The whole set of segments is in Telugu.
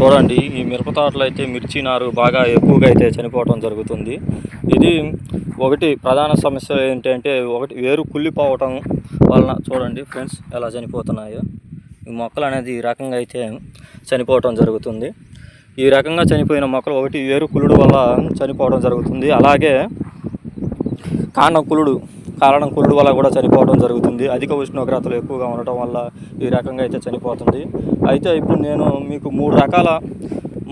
చూడండి ఈ మిరప తోటలో అయితే మిర్చి నారు బాగా ఎక్కువగా అయితే చనిపోవటం జరుగుతుంది. ఇది ఒకటి ప్రధాన సమస్య ఏంటంటే ఒకటి వేరు కుళ్ళిపోవటం వలన చూడండి ఫ్రెండ్స్ ఎలా చనిపోతున్నాయో. ఈ మొక్కలు అనేది ఈ రకంగా అయితే చనిపోవటం జరుగుతుంది. ఈ రకంగా చనిపోయిన మొక్కలు ఒకటి వేరు కుళ్ళుడు వల్ల చనిపోవడం జరుగుతుంది. అలాగే కాండం కుళ్ళుడు కారణం కుళ్ళుడు వల్ల కూడా చనిపోవడం జరుగుతుంది. అధిక ఉష్ణోగ్రతలు ఎక్కువగా ఉండటం వల్ల ఈ రకంగా అయితే చనిపోతుంది. అయితే ఇప్పుడు నేను మీకు మూడు రకాల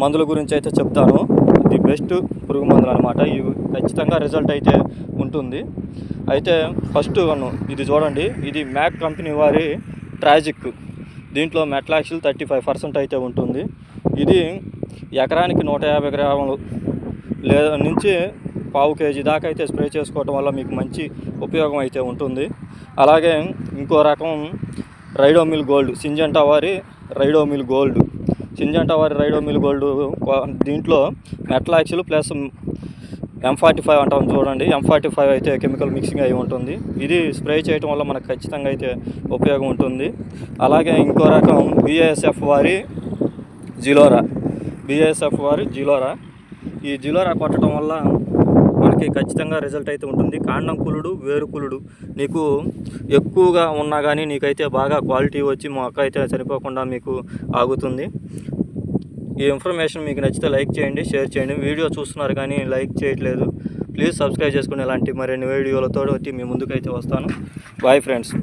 మందుల గురించి అయితే చెప్తాను. ఇది బెస్ట్ పురుగు మందులు అనమాట ఇవి ఖచ్చితంగా రిజల్ట్ అయితే ఉంటుంది. అయితే ఫస్ట్ వన్ ఇది చూడండి. ఇది మ్యాక్ కంపెనీ వారి ట్రాజిక్. దీంట్లో మెట్లాక్సిల్ థర్టీ ఫైవ్ పర్సెంట్ అయితే ఉంటుంది. ఇది ఎకరానికి నూట యాభై గ్రాములు. లేదా నుంచి పావు కేజీ దాకా అయితే స్ప్రే చేసుకోవటం వల్ల మీకు మంచి ఉపయోగం అయితే ఉంటుంది. అలాగే ఇంకో రకం రైడోమిల్ గోల్డ్ సింజంటా వారి రైడోమిల్ గోల్డ్. సింజంటా వారి రైడోమిల్ గోల్డ్ దీంట్లో metalaxyl plus M forty five అంటాం చూడండి. ఎం ఫార్టీ ఫైవ్ అయితే కెమికల్ మిక్సింగ్ అయి ఉంటుంది. ఇది స్ప్రే చేయటం వల్ల మనకు ఖచ్చితంగా అయితే ఉపయోగం ఉంటుంది. అలాగే ఇంకో రకం బీఏఎస్ఎఫ్ వారి జిలోరా. బిఏఎస్ఎఫ్ వారి జిలోరా. ఈ జిలోరా కొట్టడం వల్ల మనకి ఖచ్చితంగా రిజల్ట్ అయితే ఉంటుంది. కాండం కులుడు వేరు కులుడు. నీకు ఎక్కువగా ఉన్నా కానీ నీకైతే బాగా క్వాలిటీ వచ్చి మొక్క అయితే చనిపోకుండా మీకు ఆగుతుంది. ఈ ఇన్ఫర్మేషన్ మీకు నచ్చితే లైక్ చేయండి షేర్ చేయండి. వీడియో చూస్తున్నారు కానీ లైక్ చేయట్లేదు. ప్లీజ్ సబ్స్క్రైబ్ చేసుకుని ఇలాంటి మరిన్ని వీడియోలతో వచ్చి మీ ముందుకైతే వస్తాను. Bye friends